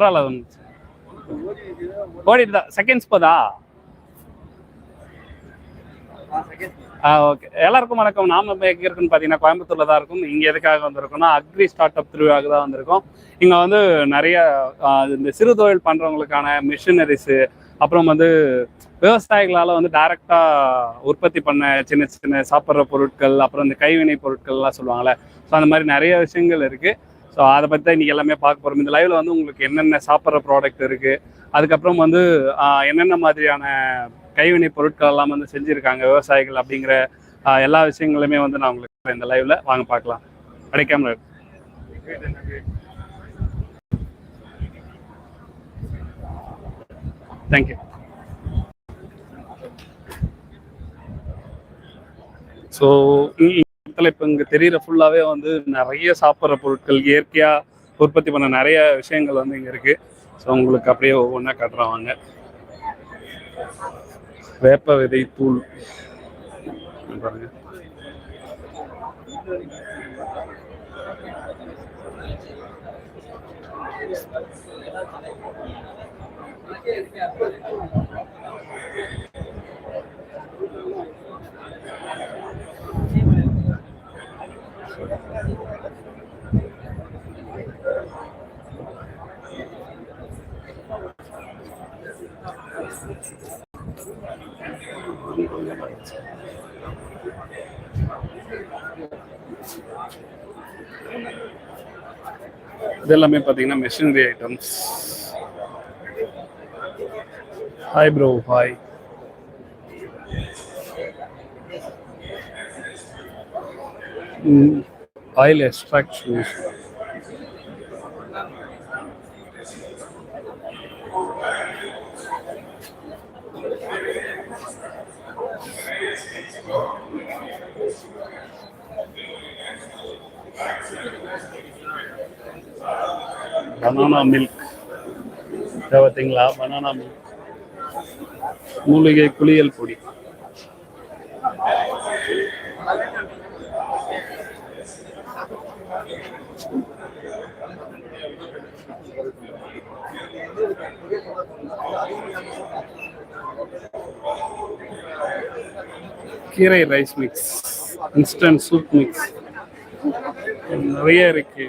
பரவாயில்ல வந்துச்சு ஓடிட்டு தான். செகண்ட்ஸ் போதா? ஆ ஓகே எல்லாருக்கும் வணக்கம். நாம இப்போ எங்கே இருக்குன்னு பார்த்தீங்கன்னா கோயம்புத்தூர்ல தான் இருக்கும். இங்கே எதுக்காக வந்திருக்கோம்னா அக்ரி ஸ்டார்ட் அப் திருவிழாவுக்கு தான் வந்திருக்கோம். இங்கே வந்து நிறைய இந்த சிறு தொழில் பண்ணுறவங்களுக்கான மிஷினரிஸு அப்புறம் வந்து விவசாயிகளால் வந்து டைரெக்டாக உற்பத்தி பண்ண சின்ன சின்ன சாப்பிட்ற பொருட்கள் அப்புறம் இந்த கைவினை பொருட்கள்லாம் சொல்லுவாங்கள்ல ஸோ அந்த மாதிரி நிறைய விஷயங்கள் இருக்குது ஸோ அதை பற்றி தான் இன்றைக்கி எல்லாமே பார்க்க போகிறோம் இந்த லைவில் வந்து உங்களுக்கு என்னென்ன சாப்பிட்ற ப்ராடக்ட் இருக்குது அதுக்கப்புறம் வந்து என்னென்ன மாதிரியான கைவினை பொருட்கள் எல்லாம் வந்து செஞ்சுருக்காங்க விவசாயிகள் அப்படிங்கிற எல்லா விஷயங்களுமே வந்து நான் உங்களுக்கு இந்த லைவ்ல வாங்க பார்க்கலாம். அடைக்காமல் தேங்க்யூ ஸோ இடத்துல இப்போ இங்கே தெரியிற ஃபுல்லாகவே வந்து நிறைய சாப்பிட்ற பொருட்கள் இயற்கையாக உற்பத்தி பண்ண நிறைய விஷயங்கள் வந்து இங்கே இருக்குது ஸோ உங்களுக்கு அப்படியே ஒவ்வொன்றா கட்டுறவாங்க வேப்ப விதை தூள். பாருங்க. இதெல்லாமே பார்த்தீங்கன்னா machinery items hi bro hi oil extraction banana milk இதை பார்த்தீங்களா? பனானா மில்க் மூலிகை குளியல் பொடி. கீரை rice mix instant soup mix நிறைய இருக்கு.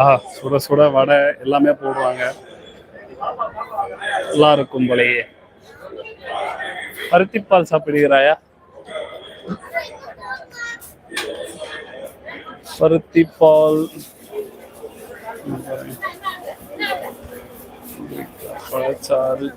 ஆ சுட சுட வடை எல்லாமே போடுவாங்க. நல்லா இருக்கும் போலயே. பருத்திப்பால் சாப்பிடுகிறாயா? பருத்திப்பால். பழச்சாறு.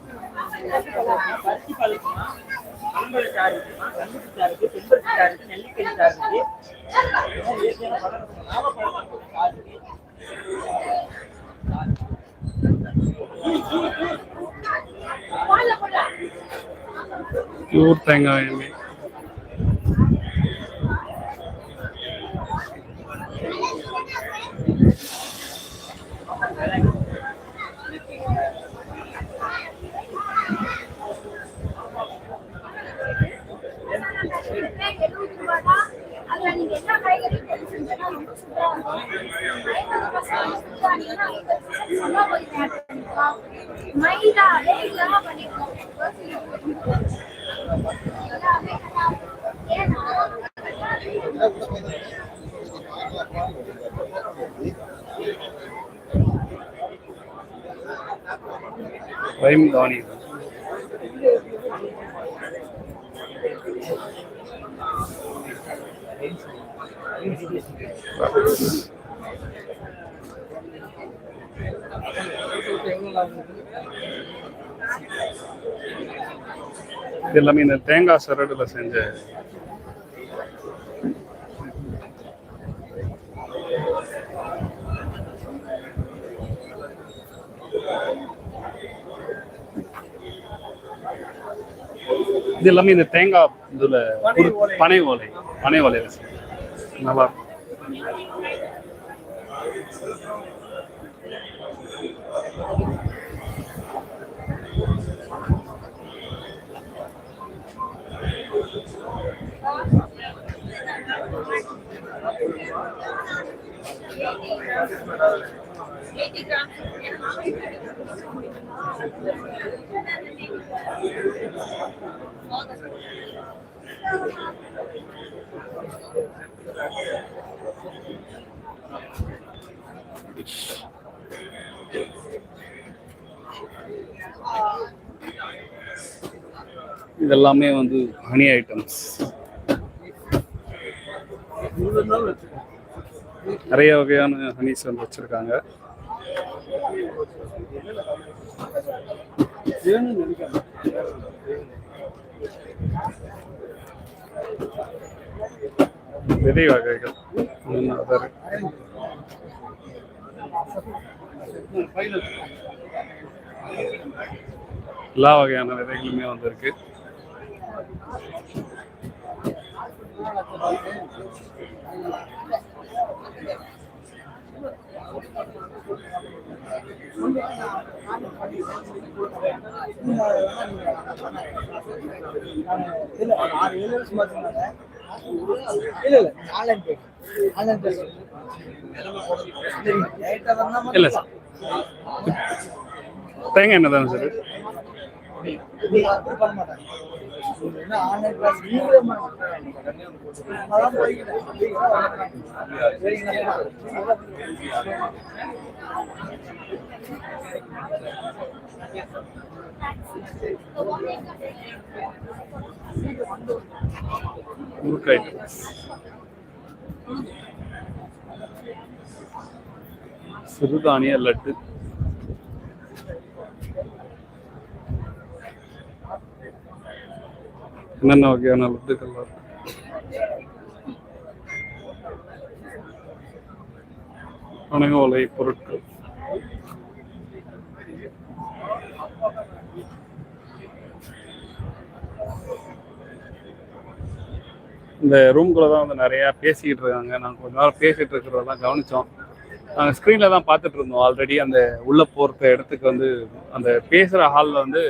பியூர் தேங்காய் எண்ணெய் Thank you. தான் அதுல நீங்க என்ன காய்கறி தெரிஞ்சுங்கன்னா ரொம்ப சூப்பரா இருக்கும் ஐம்பது பர்சன்ட் சுத்தானீங்கன்னா ஐம்பது பர்சன்ட் சம்பா கொஞ்சம் ஆட் பண்ணிக்கலாம் மைதாவே இல்லாம பண்ணிக்கலாம் எல்லாமே ஏன்னா ரைம் தானி எல்லாமே இந்த தேங்காய் சரடுல செஞ்ச இது எல்லாமே இந்த தேங்காய் இதுல பனை ஓலை பனை ஓலையில நல்லா இருக்கும். இதெல்லாமே வந்து ஹனி ஐட்டம்ஸ் நிறைய வகையான ஹனிஸ் வந்து வச்சிருக்காங்க. விதை வகைகள். எல்லா வகையான விதைகளுமே வந்திருக்கு இல்ல ஆறு ஏழு வருஷம் இல்ல. இல்ல ஆன்லைன் பே ஆன்லைன் பே இல்ல சார் தேங்காய் என்ன தானே சார் பண்ண மாட்டாங்க. என்ன சிறுதானிய லட்டு. என்னென்ன வகையான லட்டுகள் இருக்கு? வணங்க ஓலை பொருட்கள். இந்த ரூம்குள்ள தான் வந்து நிறைய பேசிக்கிட்டு இருக்காங்க. நாங்கள் கொஞ்ச நேரம் பேசிட்டு தான் கவனிச்சோம். நாங்கள் ஸ்க்ரீனில் தான் பார்த்துட்டு இருந்தோம். ஆல்ரெடி அந்த உள்ள போகிற இடத்துக்கு வந்து அந்த பேசுகிற ஹாலில் வந்து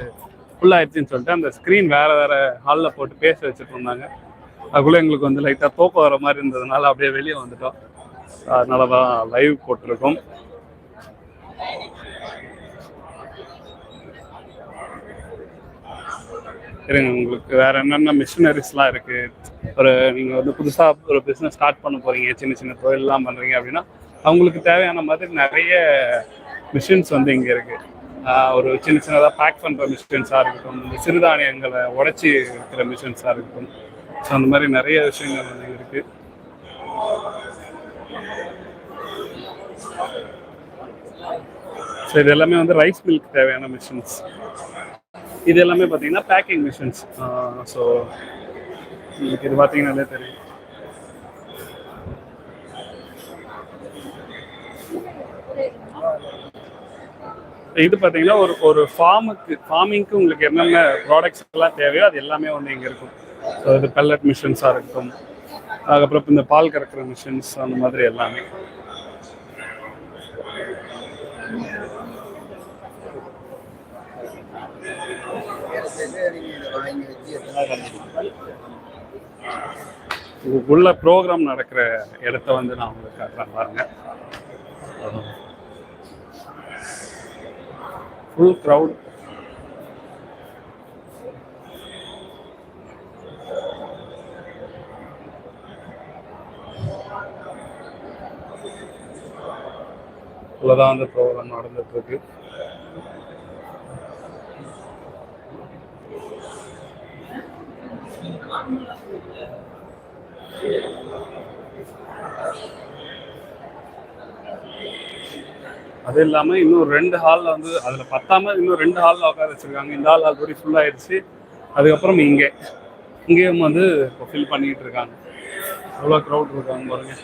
ஃபுல் ஆயிடுச்சுன்னு சொல்லிட்டு அந்த ஸ்க்ரீன் வேற வேற ஹாலில் போட்டு பேச வச்சுட்டு இருந்தாங்க அதுக்குள்ளே எங்களுக்கு வந்து லைட்டாக தூக்கம் வர மாதிரி இருந்ததுனால அப்படியே வெளியே வந்துட்டோம். அதனால தான் லைவ் போட்டிருக்கோம். இருங்க உங்களுக்கு வேற என்னென்ன மிஷினரிஸ்லாம் இருக்கு? ஒரு நீங்க வந்து புதுசா ஒரு பிசினஸ் ஸ்டார்ட் பண்ண போறீங்க சின்ன சின்ன தொழிலெல்லாம் பண்றீங்க அப்படின்னா அவங்களுக்கு தேவையான மாதிரி நிறைய மிஷின்ஸ் வந்து இங்க இருக்கு. ஒரு சின்ன சின்னதாக பேக் பண்ணுற மிஷின்ஸாக இருக்கட்டும் இந்த சிறுதானியங்களை உடச்சி இருக்கிற மிஷின்ஸாக இருக்கட்டும். ஸோ அந்த மாதிரி நிறைய விஷயங்கள் வந்து இருக்குது ஸோ இது எல்லாமே வந்து ரைஸ் மில்க் தேவையான மிஷின்ஸ் இது எல்லாமே பார்த்தீங்கன்னா பேக்கிங் மிஷின்ஸ் ஸோ உங்களுக்கு இது பார்த்தீங்கன்னாலே தெரியும். இது பார்த்தீங்கன்னா ஒரு ஒரு ஃபார்முக்கு ஃபார்மிங்க்கு உங்களுக்கு என்னென்ன ப்ராடக்ட்ஸ் எல்லாம் தேவையோ அது எல்லாமே வந்து இங்கே இருக்கும். ஸோ இது பெல்லட் மிஷின்ஸாக இருக்கட்டும். அதுக்கப்புறம் இந்த பால் கறக்கிற மிஷின்ஸ் அந்த மாதிரி எல்லாமே. உள்ள ப்ரோக்ராம் நடக்கிற இடத்த வந்து நான் உங்களுக்கு காட்டுறேன் பாருங்க. ஃபுல் க்ரௌட் உள்ளதான் அந்த ப்ரோக்ராம் நடந்துட்டு இருக்கு அது இல்லாம இன்னும் ரெண்டு ஹால்ல வந்து அதுல பத்தாம இன்னும் ரெண்டு ஹாலில் உட்கார வச்சிருக்காங்க. இந்த ஹால் ஆல்ரெடி ஃபுல் ஆயிடுச்சு. அதுக்கப்புறம் இங்கே. இங்கேயும் வந்து இப்போ ஃபில் பண்ணிக்கிட்டு இருக்காங்க. அவ்வளோ க்ரௌட் இருக்காங்க பாருங்க.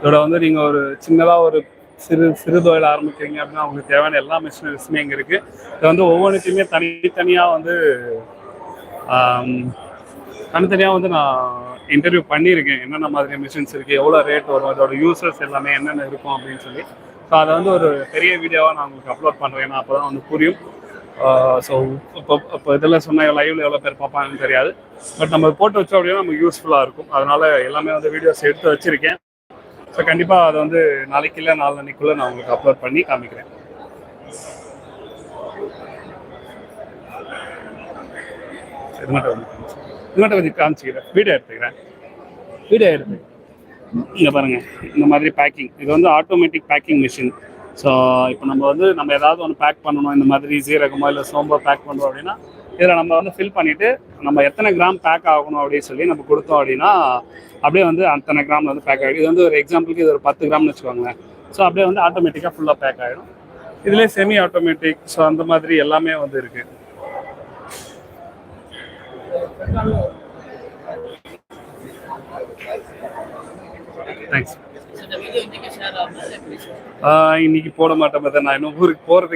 இதோட வந்து நீங்க ஒரு சின்னதா ஒரு சிறு சிறு தொழில் ஆரம்பிக்கிறீங்க அப்படின்னா அவங்களுக்கு தேவையான எல்லா மிஷினரிஸுமே இங்க இருக்கு. இது வந்து ஒவ்வொன்றுத்தையுமே தனித்தனியா வந்து தனித்தனியாக வந்து நான் இன்டர்வியூ பண்ணியிருக்கேன். என்னென்ன மாதிரி மிஷின்ஸ் இருக்குது எவ்வளோ ரேட் வரும் அதோட யூசர்ஸ் எல்லாமே என்னென்ன இருக்கும் அப்படின்னு சொல்லி. ஸோ அதை வந்து ஒரு பெரிய வீடியோவாக நான் உங்களுக்கு அப்லோட் பண்ணுறேன் ஏன்னா அப்போ தான் வந்து புரியும் ஸோ இப்போ இப்போ இதில் சொன்ன லைவ்ல எவ்வளோ பேர் பார்ப்பாங்கன்னு தெரியாது. பட் நம்ம போட்டு வச்சோம் அப்படின்னா நமக்கு யூஸ்ஃபுல்லாக இருக்கும். அதனால எல்லாமே வந்து வீடியோஸ் எடுத்து வச்சிருக்கேன். ஸோ கண்டிப்பாக அதை வந்து நாளைக்கு இல்லை நாளன்னைக்குள்ளே நான் உங்களுக்கு அப்லோட் பண்ணி காமிக்கிறேன். இது மட்டும் வந்து கொஞ்சம் காமிச்சிக்கிறேன். வீடியோ எடுத்துக்கிறேன். வீடியோ எடுத்து. இங்கே பாருங்கள் இந்த மாதிரி பேக்கிங் இது வந்து ஆட்டோமேட்டிக் பேக்கிங் மிஷின் ஸோ இப்போ நம்ம வந்து நம்ம ஏதாவது ஒன்று பேக் பண்ணணும் இந்த மாதிரி சீரகமோ இல்லை சோம்போ பேக் பண்ணுறோம் அப்படின்னா இதில் நம்ம வந்து ஃபில் பண்ணிவிட்டு நம்ம எத்தனை கிராம் பேக் ஆகணும் அப்படின்னு சொல்லி நம்ம கொடுத்தோம் அப்படின்னா அப்படியே வந்து அத்தனை கிராமில் வந்து பேக் ஆகிடும் இது வந்து ஒரு எக்ஸாம்பிளுக்கு இது ஒரு பத்து கிராம்னு வச்சுக்கோங்களேன். ஸோ அப்படியே வந்து ஆட்டோமேட்டிக்காக ஃபுல்லாக பேக் ஆகிடும் இதுலேயே செமி ஆட்டோமேட்டிக் ஸோ அந்த மாதிரி எல்லாமே வந்து இருக்குது தேங்க்ஸ் இன்னைக்கு போட மாட்டேன் நான் இன்னும் ஊருக்கு போறது